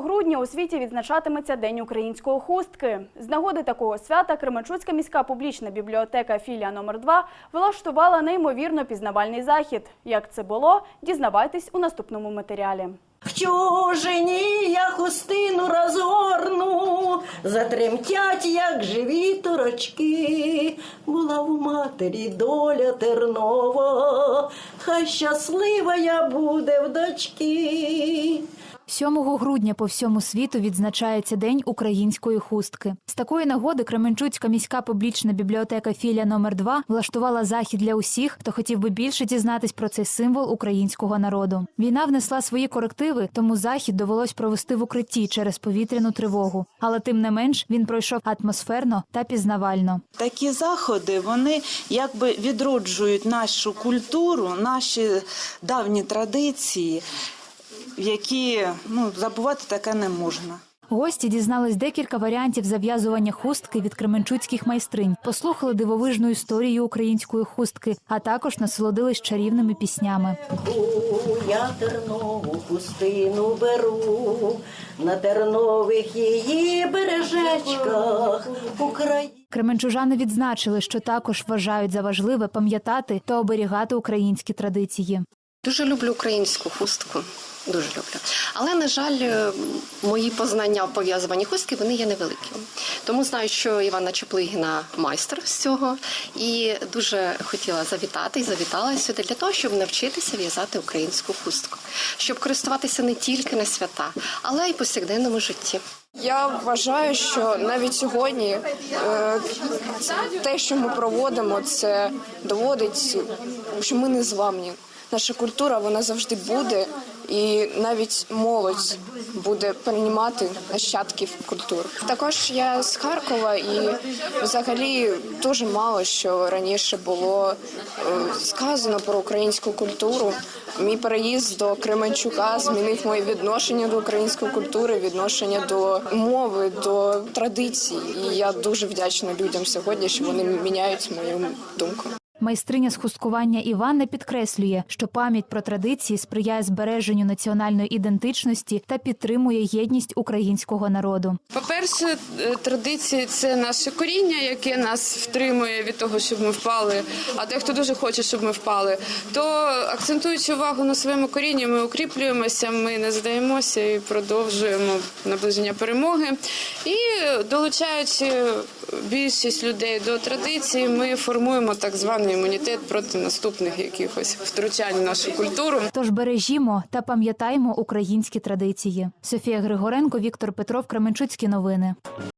грудня у світі відзначатиметься День української хустки. З нагоди такого свята Кременчуцька міська публічна бібліотека філія номер 2 влаштувала неймовірно пізнавальний захід. Як це було, дізнавайтесь у наступному матеріалі. В чужині я хустину розгорну, затремтять, як живі торочки. Була в матері доля тернова, хай щаслива я буде в дочки. 7 грудня по всьому світу відзначається День української хустки. З такої нагоди Кременчуцька міська публічна бібліотека філія номер 2 влаштувала захід для усіх, хто хотів би більше дізнатись про цей символ українського народу. Війна внесла свої корективи, тому захід довелось провести в укритті через повітряну тривогу. Але тим не менш він пройшов атмосферно та пізнавально. Такі заходи вони якби відроджують нашу культуру, наші давні традиції, які ну, забувати таке не можна. Гості дізнались декілька варіантів зав'язування хустки від кременчуцьких майстринь, послухали дивовижну історію української хустки, а також насолодились чарівними піснями. Я тернову хустину беру, на тернових її бережечках Україна. Кременчужани відзначили, що також вважають за важливе пам'ятати та оберігати українські традиції. Дуже люблю українську хустку. Дуже люблю. Але, на жаль, е, мої познання в пов'язуванні хустки вони є невеликі. Тому знаю, що Івана Чеплигіна майстер з цього, і дуже хотіла завітати і завітала сюди для того, щоб навчитися в'язати українську хустку, щоб користуватися не тільки на свята, але й повсякденному житті. Я вважаю, що навіть сьогодні е, те, що ми проводимо, це доводить, що ми не зламні. Наша культура вона завжди буде, і навіть молодь буде переймати нащадків культур. Також я з Харкова, і взагалі дуже мало що раніше було е, сказано про українську культуру. Мій переїзд до Кременчука змінив моє відношення до української культури, відношення до мови, до традицій. І я дуже вдячна людям сьогодні, що вони міняють мою думку. Майстриня з хусткування Іванна підкреслює, що пам'ять про традиції сприяє збереженню національної ідентичності та підтримує єдність українського народу. По-перше, е, традиції це наше коріння, яке нас втримує від того, щоб ми впали. А дехто дуже хоче, щоб ми впали. То акцентуючи увагу на своєму корінні, ми укріплюємося, ми не здаємося і продовжуємо наближення перемоги. І долучаючи більшість людей до традиції, ми формуємо так званий імунітет проти наступних якихось втручань в нашу культуру. Тож бережімо та пам'ятаймо українські традиції. Софія Григоренко, Віктор Петров, Кременчуцькі новини.